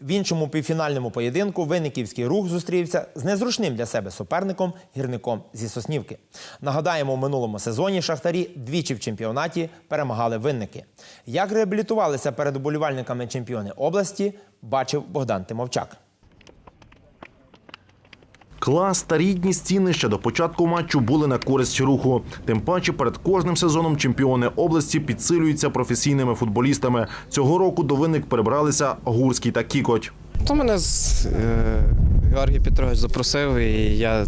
В іншому півфінальному поєдинку винниківський рух зустрівся з незручним для себе суперником гірником зі Соснівки. Нагадаємо, у минулому сезоні шахтарі двічі в чемпіонаті перемагали винники. Як реабілітувалися перед уболівальниками чемпіони області, бачив Богдан Тимовчак. Клас та рідні стіни ще до початку матчу були на користь руху. Тим паче перед кожним сезоном чемпіони області підсилюються професійними футболістами. Цього року до винник перебралися Гурський та Кікоть. То мене з, е, Георгій Петрович запросив, і я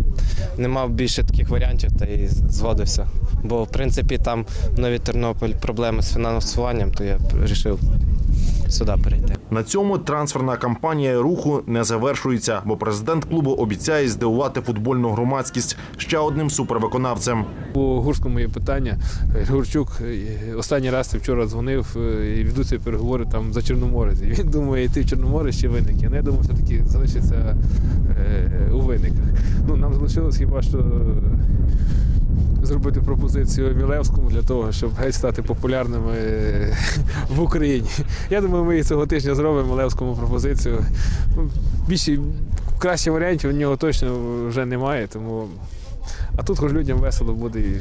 не мав більше таких варіантів та і згодився. Бо, в принципі, там в Нові Тернопіль проблеми з фінансуванням, то я вирішив сюди перейти. На цьому трансферна кампанія руху не завершується, бо президент клубу обіцяє здивувати футбольну громадськість ще одним супервиконавцем. По Гурському є питання. Гурчук е, останній раз ти вчора дзвонив е, і ведуться переговори там за Чорноморець. Він думає йти в Чорноморець чи винники. Ну, я думаю, все-таки залишиться е, у винниках. Ну, нам залишилось хіба що зробити пропозицію Мілевському для того, щоб геть стати популярними в Україні. Я думаю, ми і цього тижня зробимо Левському пропозицію. Ну, Більше кращих варіантів у нього точно вже немає, тому а тут хоч людям весело буде і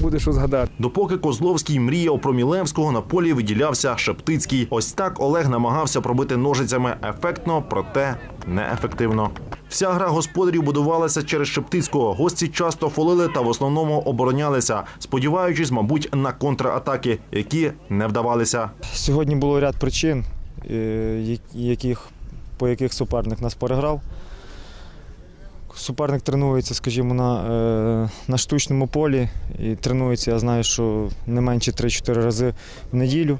буде що згадати. Допоки Козловський мріяв про Мілевського, на полі виділявся Шептицький. Ось так Олег намагався пробити ножицями ефектно, проте неефективно. Вся гра господарів будувалася через Шептицького. Гості часто фолили та в основному оборонялися, сподіваючись, мабуть, на контратаки, які не вдавалися. Сьогодні було ряд причин, е, яких, по яких суперник нас переграв. Суперник тренується, скажімо, на, е, на штучному полі і тренується, я знаю, що не менше 3-4 рази в неділю.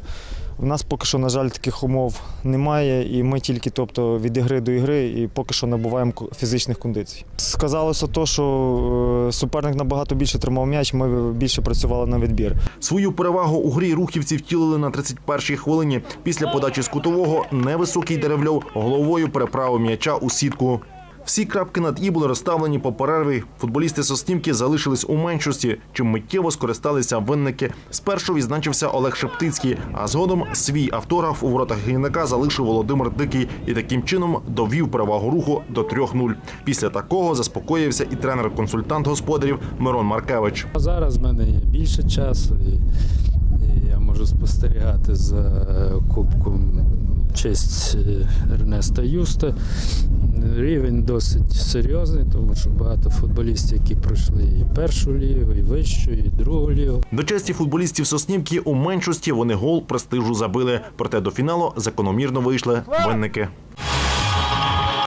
У нас поки що, на жаль, таких умов немає, і ми тільки тобто, від ігри до ігри і поки що набуваємо фізичних кондицій. Сказалося то, що е, суперник набагато більше тримав м'яч, ми більше працювали на відбір. Свою перевагу у грі рухівці втілили на 31-й хвилині. Після подачі з кутового невисокий деревльов головою переправив м'яча у сітку. Всі крапки над «і» були розставлені по перерві. Футболісти Соснівки залишились у меншості, чим миттєво скористалися винники. Спершу відзначився Олег Шептицький, а згодом свій автограф у воротах гірника залишив Володимир Дикий і таким чином довів перевагу руху до 3-0. Після такого заспокоївся і тренер-консультант господарів Мирон Маркевич. Зараз в мене є більше часу, і я можу спостерігати за е, кубком честь е, Ернеста Юста. Рівень досить серйозний, тому що багато футболістів, які пройшли і першу лігу, і вищу, і другу лігу. До честі футболістів Соснівки у меншості вони гол престижу забили. Проте до фіналу закономірно вийшли винники.